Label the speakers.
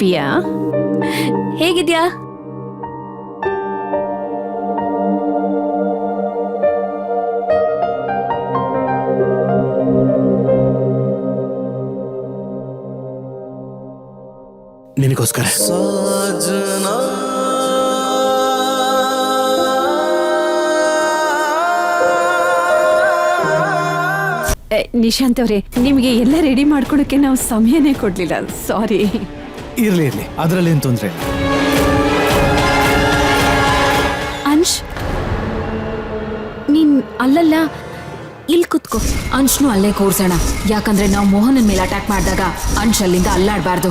Speaker 1: ಪ್ರಿಯಾ ಹೇಗಿದ್ಯಾ?
Speaker 2: ನಿನಗೋಸ್ಕರ.
Speaker 1: ನಿಶಾಂತ್ ಅವರೇ ನಿಮಗೆ ಎಲ್ಲ ರೆಡಿ ಮಾಡ್ಕೊಳಕ್ಕೆ ನಾವು ಸಮಯನೇ ಕೊಡ್ಲಿಲ್ಲ. ಸಾರಿ
Speaker 2: ಇರ್ಲಿ ಇರ್ಲಿ. ಅದರಲ್ಲಿ ಏನು ತೊಂದರೆ
Speaker 3: ಅಂಶ್, ನೀನ್ ಅಲ್ಲಲ್ಲ ಇಲ್ಲಿ ಕುತ್ಕೋ. ಅಂಶ್ನು ಅಲ್ಲೇ ಕೂರ್ಸೋಣ. ಯಾಕಂದ್ರೆ ನಾವು ಮೋಹನನ್ ಮೇಲೆ ಅಟ್ಯಾಕ್ ಮಾಡಿದಾಗ ಅಂಶ್ ಅಲ್ಲಿಂದ ಅಲ್ಲಾಡ್ಬಾರ್ದು.